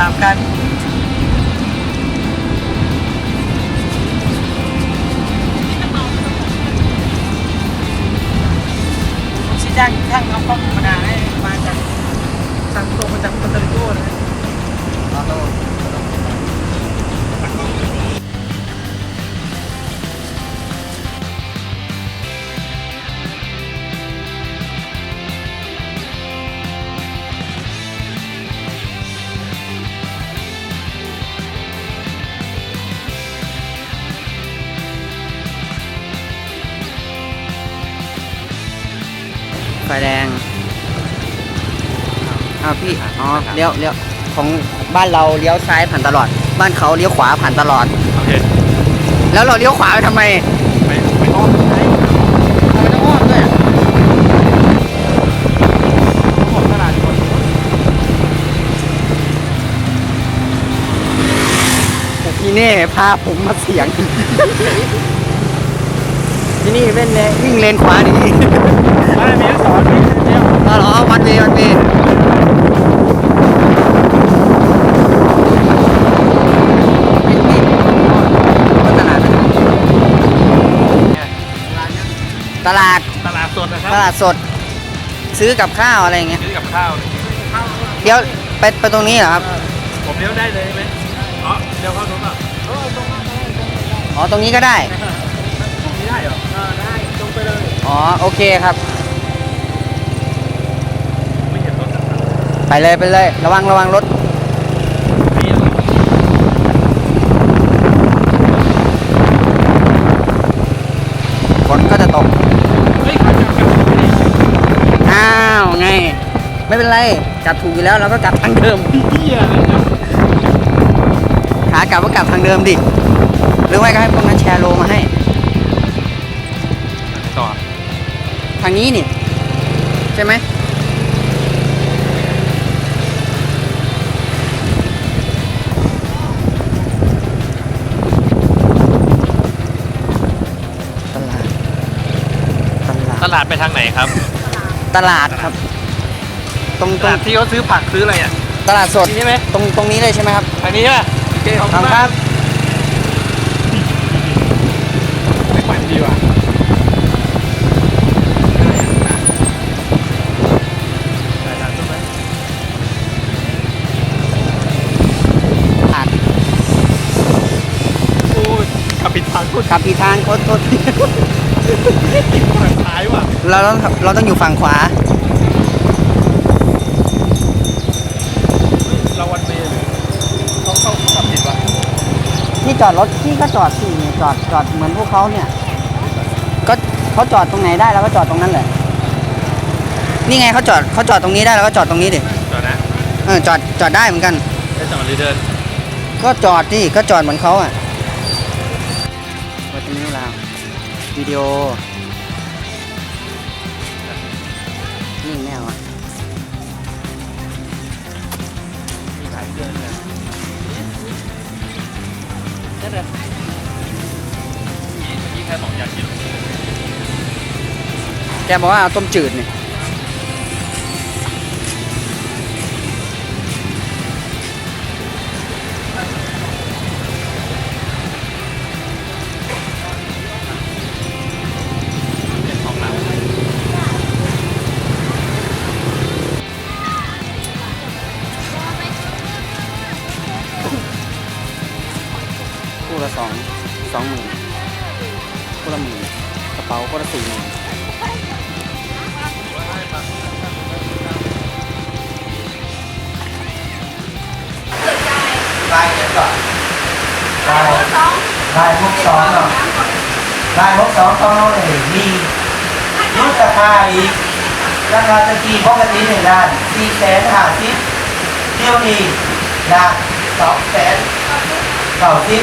ลามกันชี้แจงท่านเอาข้อมูาให้มาจากสังคมมาจากปตริโกนะ ไฟแดงอ้าวพี่อ๋อเลี้ยวเลี้ยวของบ้านเราเลี้ยวซ้ายผ่านตลอด บ้านเขาเลี้ยวขวาผ่านตลอด โอเค แล้วเราเลี้ยวขวาไปทำไมไปไปอ้อมไหนทำไมต้องอ้อมด้วยของตลาดคนพี่เน่พาผมมาเสียง ที่นี่เป็นเลนวิ่งเลนขวาดีอะ ไรมีสอนมีเดียวอ๋อเหรอวันเววันเวตลาดตลาดตลาดสดนะครัตลาดสด ซื้อกับข้าวอะไรอย่างเงี้ยซื้อกับข้าวเดี๋ยวไปไปตรงนี้เหรอครับ ผมเลี้ยวได้เลยไหมอ๋อเลี้ยวเข้าตรงอะเออตรงมาเลยอ๋อตรงนี้ก็ได้ตรงนี้ได้เหรอเออได้ตรงไปเลยอ๋อโอเคครับ ไปเลยไปเลย ระวังระวังรถนี่ฝนก็จะตกเฮ้ยขับกลับกลับไปดิอ้าวไง ไม่เป็นไรกลับถูกอยู่แล้วเราก็กลับทางเดิมเฮียเลยนะขากลับก็กลับทางเดิมดิ หรือไม่ก็ให้พวกนั้นแชร์โลมาให้ ต่อ ทางนี้นี่ ใช่ไหม ตตลาดลาดไปทางไหนครับ ตลาดครับ ตรงตตรงลาดที่เขาซื้อผักซื้ออะไรอะ ตลาดสดนี่ใช่ไหม ตรงตรงนี้เลยใช่ไหมครับทางนี้ใช่ป่ะโอเคขอบขคุอบณคุณคมารักบไม่ไหวดีว่ะได้ได้ถูกไหมอ่านโอ้ยขับผิดทางคุณขับผิดทางโคตรโทษติ ดทางซ้ายว่ะเราต้องเราต้องอยู่ฝั่งขวา เราวันเวย์เลเขาเขาเขาขับผิดว่ะที่จอดรถที่ก็จอดสิเนี่ยจอดจอดเหมือนพวกเขาเนี่ย ก็เขาจอดตรงไหนได้เราก็จอดตรงนั้นแหละนี่ไงเขาจอดเขาจอดตรงนี้ได้เราก็จอดตรงนี้ดิจอดนะเออจอดจอดได้เหมือนกันจะจอดหรือเดิน ก็จอดดิก็จอดเหมือนเขาอะวัตนี้เราว ดีโอนี่แมวอะมีสายเดินเลยนั่นแหละยี่แค่บอกอยากกินแกบอกว่าเอาต้มจืดเนี่ยเป็น สองสองหมื่นคู่ละหมื่นกระเป๋าคู่ละสี่หมื่นลายเดียวก่อนลายลายพวกสองเนาะลายพวกสองต้องเอาเลยมีลดราคาอีกราคาตะกี้ปกติหนึ่งด้านสี่แสนห้าสิบเที่ยวนี้นะสองแสนเก้าสิบ